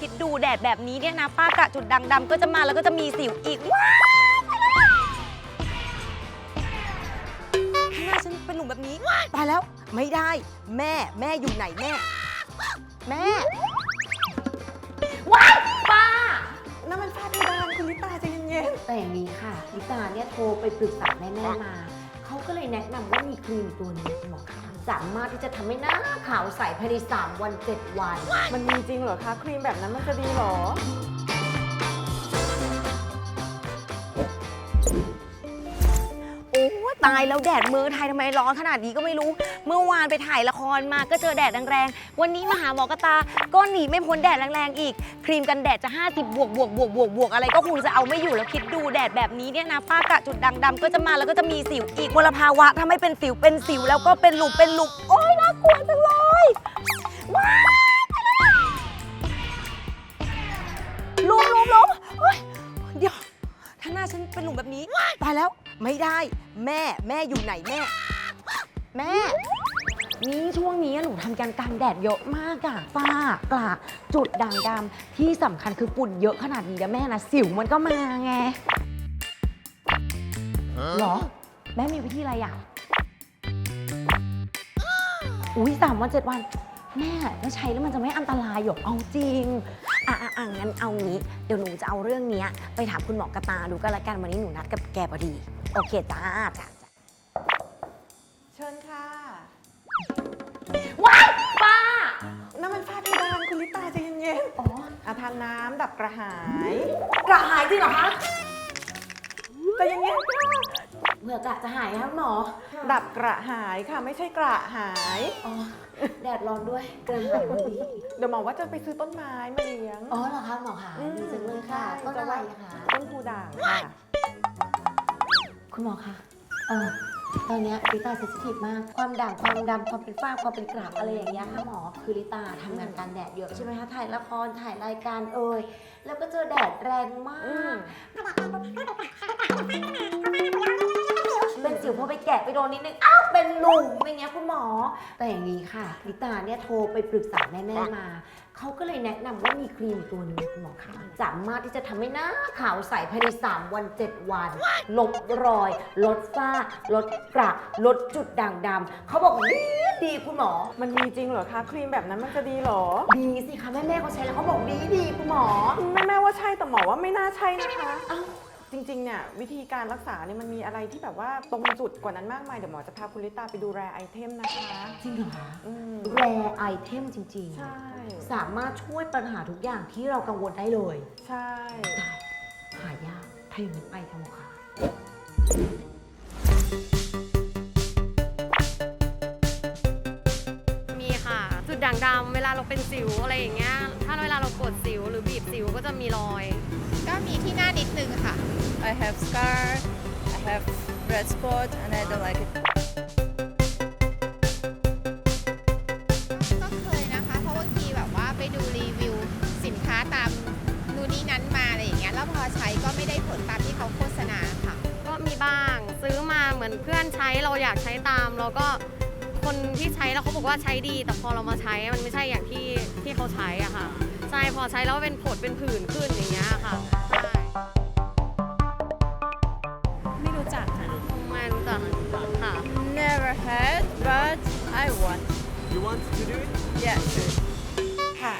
คิดดูแดดแบบนี้เนี่ยนะป้ากระจุดด่างดำก็จะมาแล้วก็จะมีสิวอีกว้าวข้างหน้าฉันเป็นหลุมแบบนี้ตายแล้วไม่ได้ แม่แม่อยู่ไหนแม่ แม่ว้ายป้านั่นมันฝ้าเพดานคุณลิตาใจเย็นแต่อย่างนี้ค่ะลิตาเนี่ยโทรไปปรึกษาแม่แม่มา เขาก็เลยแนะนำว่ามีครีมตัวนี้คุณหมอคะ สามารถที่จะทำให้หน้าขาวใสภายใน3วัน 7 วัน มันมีจริงเหรอคะ ครีมแบบนั้นมันจะดีเหรอ ตายแล้วแดดเมืองไทยทำไมร้อนขนาดนี้ก็ไม่รู้ เมื่อวานไปถ่ายละครมาก็เจอแดดแรงๆ วันนี้มาหาหมอกระตา ก็หนีไม่พ้นแดดแรงๆอีก ครีมกันแดดจะ 50 บวกบวกบวกบวกบวกอะไรก็คงจะเอาไม่อยู่แล้วคิดดูแดดแบบนี้เนี่ยนะป้ากะจุดดังดำก็จะมาแล้วก็จะมีสิวอีกมลภาวะถ้าไม่เป็นสิวเป็นสิวแล้วก็เป็นหลุมเป็นหลุมโอ๊ยน่ากลัวจังเลย ไม่ได้แม่แม่อยู่ไหนแม่ แม่ นี่ช่วงนี้หนูทำการกลางแดดเยอะมากอะฝ้ากระจุดด่างดำที่สำคัญคือฝุ่นเยอะขนาดนี้นะแม่นะสิวมันก็มาไงเหรอ แม่มีวิธีอะไรอะอุ้ยสามวันเจ็ดวัน แม่แล้วใช้แล้วมันจะไม่อันตรายหรอกเอาจริง อะอะอะงั้นเอางี้ เดี๋ยวหนูจะเอาเรื่องเนี้ยไปถามคุณหมอกระตาดูก็แล้วกันวันนี้หนูนัดกับแกพอดี โอเคจ้าจ้าจ้าเชิญค่ะว้ายป้านั่นมันฝ้าเพดานคุณลิตาใจเย็นอ๋อๆอาทานน้ำดับกระหาย กระหายจริงเหรอคะใจเย็นๆค่ะเผื่อกะจะหายครับหมอดับกระหายค่ะไม่ใช่กระหาย อ๋อ แดดร้อนด้วยเกินไปพอดีเดี๋ยวหมอว่าจะไปซื้อต้นไม้มาเลี้ยง อ๋อเหรอคะหมอคะมดีจังเลยค่ะใช่ต้นอะไรอะคะ ต้นพูด่างค่ะ คุณหมอคะเออตอนเนี้ยลิตาเซนซิทีฟมาก ความด่างความดำความเป็นฝ้าความเป็นกราบอะไรอย่างเงี้ยค่ะหมอ คือลิตาทำงานกลารแดดเยอะใช่ไหมคะ ถ่ายละคร ถ่ายรายการเอ่ย แล้วก็เจอแดดแรงมาอืมกเป็นสิวพอไปแกะไปโดนนิดนึง อ้าว เป็นหลุมอย่างเงี้ยคุณหมอ แต่อย่างนี้ค่ะ ลิตาเนี่ยโทรไปปรึกษาแม่แม่ๆมา เขาก็เลยแนะนำว่ามีครีมตัวหนึงคุณหมอคะสามารถที่จะทำให้หน้าขาวใสภายใน 3 วัน 7 วัน ลบรอย ลดฝ้า ลดกระลดจุดด่างดำเขาบอกดีดีคุณหมอ มันมีจริงเหรอคะครีมแบบนั้นมันจะดีเหรอดีสิคะแม่แม่ๆเขาใช้แล้วเขาบอกดีดีคุณหมอ แม่แม่ว่าใช่แต่หมอว่าไม่น่าใช่นะคะ เอ้า จริงๆเนี่ยวิธีการรักษาเนี่ยมันมีอะไรที่แบบว่าตรงจุดกว่านั้นมากมายเดี๋ยวหมอจะพาคุณลิตาไปดูแลไอเทมนะคะจริงเหรอคะอืมแรไอเทมจริง ใช่ ๆ สามารถช่วยปัญหาทุกอย่างที่เรากังวลได้เลยใช่หายากถ้าอย่างนั้นไปค่ะหมอคะ จุดด่างดำเวลาเราเป็นสิวอะไรอย่างเงี้ย ถ้าเวลาเรากดสิวหรือบีบสิวก็จะมีรอย ก็มีที่หน้านิดนึงค่ะ I have scar, I have red spot, and I don't like it. ก็เคยนะคะ เพราะบางทีแบบว่าไปดูรีวิวสินค้าตามนู่นนี่นั้นมาอะไรอย่างเงี้ย แล้วพอใช้ก็ไม่ได้ผลตามที่เขาโฆษณาค่ะ ก็มีบ้างซื้อมาเหมือนเพื่อนใช้เราอยากใช้ตามแล้วก็ คนที่ใช้แล้วเขาบอกว่าใช้ดี แต่พอเรามาใช้มันไม่ใช่อย่างที่ที่เขาใช้อะค่ะใช่พอใช้แล้วเป็นผดเป็นผื่นขึ้นอย่างเงี้ยค่ะใช่ไม่รู้จักค่ะ ไม่รู้จักค่ะ Never had, but I want. You want to do it? Yeah, sure. ค่ะ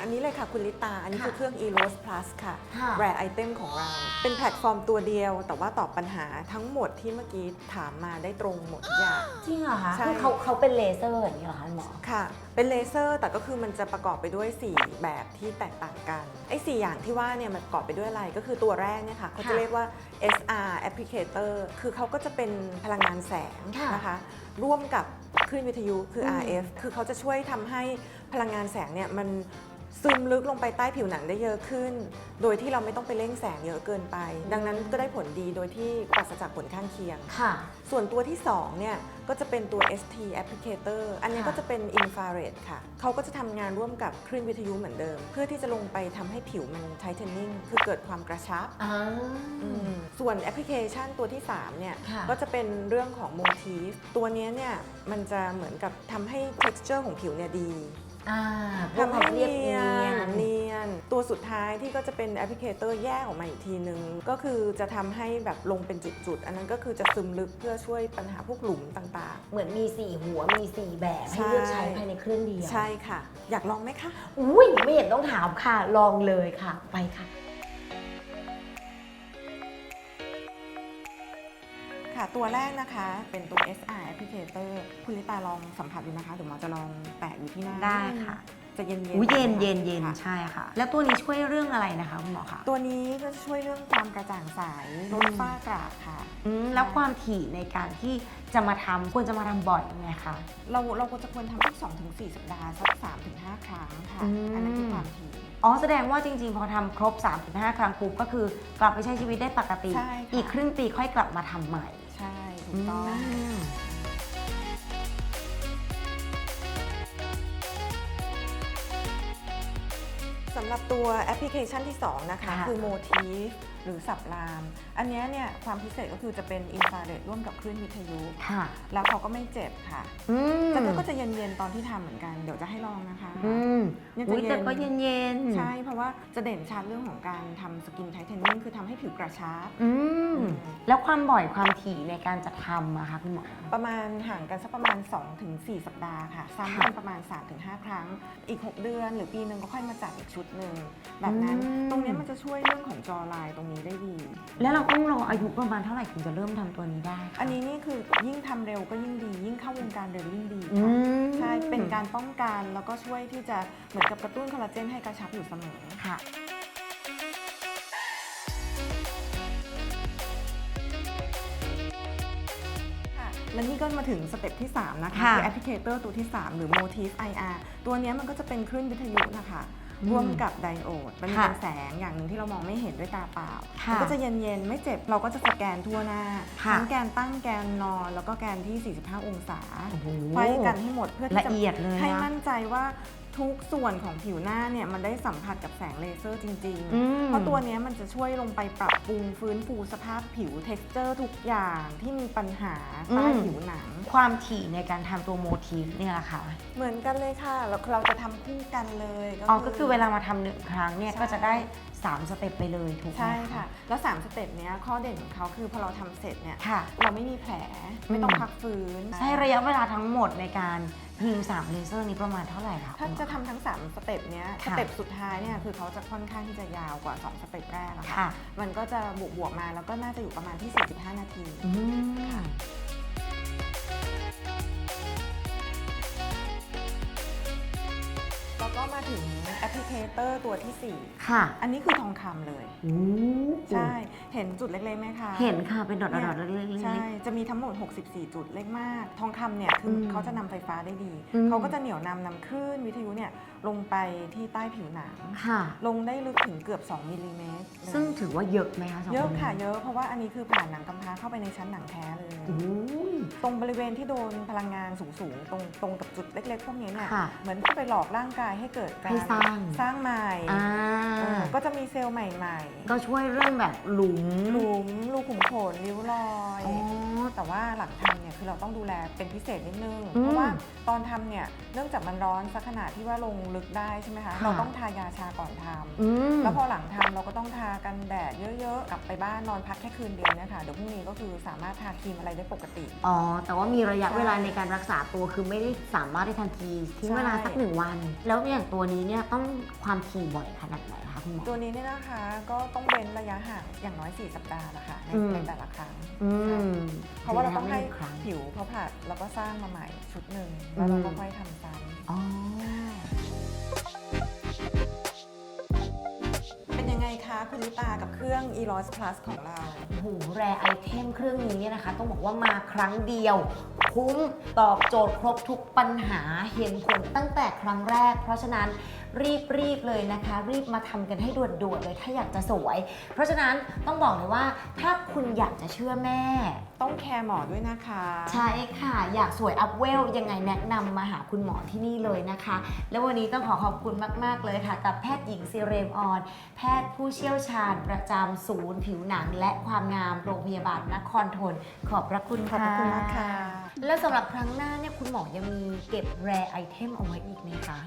อันนี้เลยค่ะคุณลิตา อันนี้คือเครื่อง eRose Plus ค่ะ ค่ะ Rare Item ของเรา เป็นแพลตฟอร์มตัวเดียว แต่ว่าตอบปัญหาทั้งหมดที่เมื่อกี้ถามมาได้ตรงหมดทุกอย่าง จริงเหรอคะใช่ คือเขาเขาเป็นเลเซอร์อย่างนี้เหรอคะหมอ ค่ะ เป็นเลเซอร์แต่ก็คือมันจะประกอบไปด้วย 4 แบบที่แตกต่างกัน ไอ้สอย่างที่ว่าเนี่ยมันประกอบไปด้วยอะไร ก็คือตัวแรกเนี่ยค่ะเขาจะค่ะเรียกว่า SR Applicator คือเขาก็จะเป็นพลังงานแสงค่ะนะคะ ร่วมกับคลื่นวิทยุคืออม RF คือเขาจะช่วยทำให้พลังงานแสงเนี่ยมัน ซึมลึกลงไปใต้ผิวหนังได้เยอะขึ้น โดยที่เราไม่ต้องไปเร่งแสงเยอะเกินไป ดังนั้นก็ได้ผลดีโดยที่ปราศจากผลข้างเคียง ค่ะ ส่วนตัวที่ 2 เนี่ย ก็จะเป็นตัว ST applicator อันนี้ค่ะก็จะเป็น infrared ค่ะ เขาก็จะทำงานร่วมกับคลื่นวิทยุเหมือนเดิม เพื่อที่จะลงไปทำให้ผิวมัน tightening คือเกิดความกระชับ อ่า อืมส่วนแอปพลิเคชันตัวที่ 3 เนี่ย ค่ะ ก็จะเป็นเรื่องของ motif ตัวเนี้ยเนี่ย มันจะเหมือนกับทำให้ texture ของผิวเนี่ยดี อ่าเพื่อทำควาให้มเรียบเนีเนียยนนเนียน ตัวสุดท้ายที่ก็จะเป็นแอปพลิเคเตอร์แยกออกมาอีกทีนึง ก็คือจะทำให้แบบลงเป็นจุดๆ อันนั้นก็คือจะซึมลึกเพื่อช่วยปัญหาพวกหลุมต่างเหมือนมี 4 หัวมี 4 แบบใช่ให้เลือกใช้ภายในเครื่องเดียวๆใช่ค่ะ อยากลองไหมคะ อุ้ยไม่เห็นต้องถามค่ะ ลองเลยค่ะ ไปค่ะค่ะ ตัวแรกนะคะเป็นตัว SR Applicator คุณลิตาลองสัมผัสดูนะคะเดี๋ยวหมอจะลองแตะ อยู่ที่หน้าได้ค่ะ จะเย็นๆอุ้ยเย็นหเย็อนเย็นค่ะ ใช่ค่ะ แล้วตัวนี้ช่วยเรื่องอะไรนะคะคุณหมอคะตัวนี้ก็จะช่วยเรื่องความกระจ่างใสลดฝ้ากระค่ะ อืมแล้วความถี่ในการที่จะมาทำควรจะมาทำบ่อยไหมคะ เราเราก็จะควรทำทุก2-4ถึงสัปดาห์สัก3-5ถึงครั้งค่ะ อืม อันนั้นคือความถี่ อ๋อแสดงว่าจริงๆ พอทำครบ 3-5 ครั้งปุ๊บก็คือกลับไปใช้ชีวิตได้ปกติ ใช่ค่ะ อีกครึ่งปีค่อยกลับมาทำใหม่ใช่ถูกต้อง มำหรับตัวแอปพลิเคชันที่ 2 นะคะ ค่ะ คือ Motif หรือสับราม อันเนี้ยเนี่ยความพิเศษก็คือจะเป็นอินฟราเรดร่วมกับคลื่นวิทยุ ค่ะ แล้วเขาก็ไม่เจ็บค่ะอืมแต่ก็จะเย็นๆตอนที่ทำเหมือนกัน เดี๋ยวจะให้ลองนะคะ อืมเนี่ยจะอุ้ยเย็น แต่ก็เย็นเย็นๆใช่เพราะว่าจะเด่นชัดเรื่องของการทำสกินไทเทนนิ่งคือทำให้ผิวกระชับอืม อืมแล้วความบ่อยความถี่ในการจะทำอะคะคุณหมอ ประมาณห่างกันสักประมาณ 2-4 สัปดาห์ค่ะซ้ำกันประมาณ 3-5 ครั้ง อีก 6 เดือน หรือปีหนึ่งก็ค่อยมาจัดอีกชุดหนึ่งแบบนั้น อืม ตรงเนี้ยมันจะช่วยเรื่องของจอลายตรงนี้ได้ดี แล้วเราต้องรออายุประมาณเท่าไหร่ถึงจะเริ่มทำตัวนี้ได้คะอันนี้นี่คือยิ่งทำเร็วก็ยิ่งดี ยิ่งเข้าวงการเร็วยิ่งดีอืค่ะมใช่เป็นการป้องกันแล้วก็ช่วยที่จะเหมือนกับกระตุ้นคอลลาเจนให้กระชับอยู่เสมอ ค่ะ ค่ะและนี่ก็มาถึงสเต็ปที่ 3 นะคะค่ะ คือแอปพลิเคเตอร์ตัวที่ 3 หรือ Motif IR ตัวเนี้ยมันก็จะเป็นคลื่นวิทยุนะคะอืม ร่วมกับไดโอด มันค่ะเป็นแสงอย่างหนึ่งที่เรามองไม่เห็นด้วยตาเปล่าค่ะมันก็จะเย็นๆ ไม่เจ็บเราก็จะสแกนทั่วหน้าค่ะทั้งแกนตั้งแกนนอนแล้วก็แกนที่ 45 องศาโอ้โหไฟกันให้หมดเพื่อที่ละจะเอียดเลยให้นะมั่นใจว่า ทุกส่วนของผิวหน้าเนี่ยมันได้สัมผัสกับแสงเลเซอร์จริง อืม ๆ เพราะตัวเนี้ยมันจะช่วยลงไปปรับปรุงฟื้นฟูสภาพผิวเท็กเจอร์ทุกอย่างที่มีปัญหาใต้อืมผิวหนัง ความถี่ในการทำตัวโมทีฟเนี่ยแหละค่ะเหมือนกันเลยค่ะ แล้วเราจะทำคู่กันเลย อ๋อก็คือเวลามาทำหนึ่งครั้งเนี่ยใช่ ก็จะได้ 3 สเต็ปไปเลยถูกไหม ใช่ค่ะ แล้ว 3 สเต็ปเนี้ยข้อเด่นของเขาคือพอเราทำเสร็จเนี่ยค่ะ เราไม่มีแผลไม่ต้องอืมพักฟื้นใช้ระยะเวลาทั้งหมดในการยิง3เลเซอร์นี้ประมาณเท่าไหร่คะถ้าคุณหมอ จะทำทั้ง 3 สเต็ปเนี้ยสค่ะ เต็ปสุดท้ายเนี่ยคือเขาจะค่อนข้างที่จะยาวกว่า 2 สเต็ปแรกอะค่ะ ค่ะมันก็จะบวกบวกๆมาแล้วก็น่าจะอยู่ประมาณที่ 45 นาที อืม เคเตอร์ตัวที่ ค่ะ4 อันนี้คือทองคำเลยโอ้ใช่ เห็นจุดเล็กๆไหมคะเห็นค่ะเป็นดอทๆๆเล็กๆ ใช่ จะมีทั้งหมด 64 จุดเล็กมาก ทองคำเนี่ยคืออมเขาจะนำไฟฟ้าได้ดี อืม เขาก็จะเหนี่ยวนำนำคลื่นวิทยุเนี่ยลงไปที่ใต้ผิวหนัง ค่ะ ลงได้ลึกถึงเกือบ 2 มิลลิเมตรเลยซึ่งถือว่าเยอะไหมคะสงเยอะนนี้ค่ะเยอะเพราะว่าอันนี้คือผ่านหนังกำพร้าเข้าไปในชั้นหนังแท้เลยโอ้ย ตรงบริเวณที่โดนพลังงานสูงๆ ตรงตรงกับจุดเล็กๆ พวกนี้เนี่ย ค่ะเหมือนที่ไปหลอกร่างกายให้เกิดการให้สร้างสร้างใหม่อ่าเออก็จะมีเซลล์ใหม่ก็ช่วยเรื่องแบบหลุมๆหลุมรูขุมขนริ้วรอย อ๋อ แต่ว่าหลังทำเนี่ยคือเราต้องดูแลเป็นพิเศษนิดนึง อืมเพราะว่าตอนทำเนี่ยเนื่องจากมันร้อนสักขนาดที่ว่าลงลึกได้ใช่ไหมคะ ค่ะ เราต้องทายาชาก่อนทำอืม แล้วพอหลังทำเราก็ต้องทากันแดดเยอะๆ กลับไปบ้านนอนพักแค่คืนเดียวเนี่ยค่ะเดี๋ยวพรุ่งนี้ก็คือสามารถทาครีมอะไรได้ปกติ อ๋อ แต่ว่ามีระยะใช่เวลาในการรักษาตัวคือไม่ได้สามารถได้ทันทีทิ้งใช่เวลาสักหนึ่งวัน แล้วอย่างตัวนี้เนี่ยต้องความถี่บ่อยขนาดไหนคะคุณหมอ ตัวนี้เนี่ยนะคะก็ต้องเว้นระยะห่างอย่างน้อย 4 สัปดาห์นะคะในอืม ในแต่ละครั้ง อืมเพราะว่าเราต้องให้นึ่ครั้ง ผิวเขาผัดแล้วก็สร้างมาใหม่ชุดหนึ่งแล้วเราก็อืมค่อยทำซ้ำอ๋อเป็นยังไงคะคุณลิตากับเครื่อง eros plus ของเรา โอ้โหแรไอเทมเครื่องนี้เนี่ยนะคะ ต้องบอกว่ามาครั้งเดียว คุ้มตอบโจทย์ครบทุกปัญหาเห็นผลตั้งแต่ครั้งแรก เพราะฉะนั้น รีบรีบเลยนะคะ รีบมาทำกันให้ด่วนๆเลยถ้าอยากจะสวย เพราะฉะนั้นต้องบอกเลยว่าถ้าคุณอยากจะเชื่อแม่ ต้องแคร์หมอด้วยนะคะ ใช่ค่ะ อยากสวยอัพเวลยังไงแนะนำมาหาคุณหมอที่นี่เลยนะคะ แล้ววันนี้ต้องขอขอบคุณมาก ๆ เลยค่ะ กับแพทย์หญิงซีเรมออน แพทย์ผู้เชี่ยวชาญประจำศูนย์ผิวหนังและความงามโรงพยาบาลนครทน ขอบพระคุณขอบค่ะพระคุณมากค่ะ แล้วสำหรับครั้งหน้าเนี่ยคุณหมอยังมีเก็บแรไอเทมเอาไว้อีกไหมคะ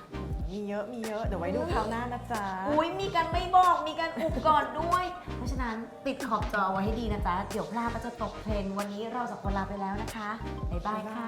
มีเยอะมีเยอะ เดี๋ยวไว้ดูคราวหน้านะจ๊ะ อุ้ยมีการไม่บอกมีการอุบก่อนด้วย เพราะฉะนั้นติดขอบจอไว้ให้ดีนะจ๊ะ เดี๋ยวพลาดก็จะตกเทรนด์วันนี้เราสองคนลาไปแล้วนะคะบ๊ายบายค่ะ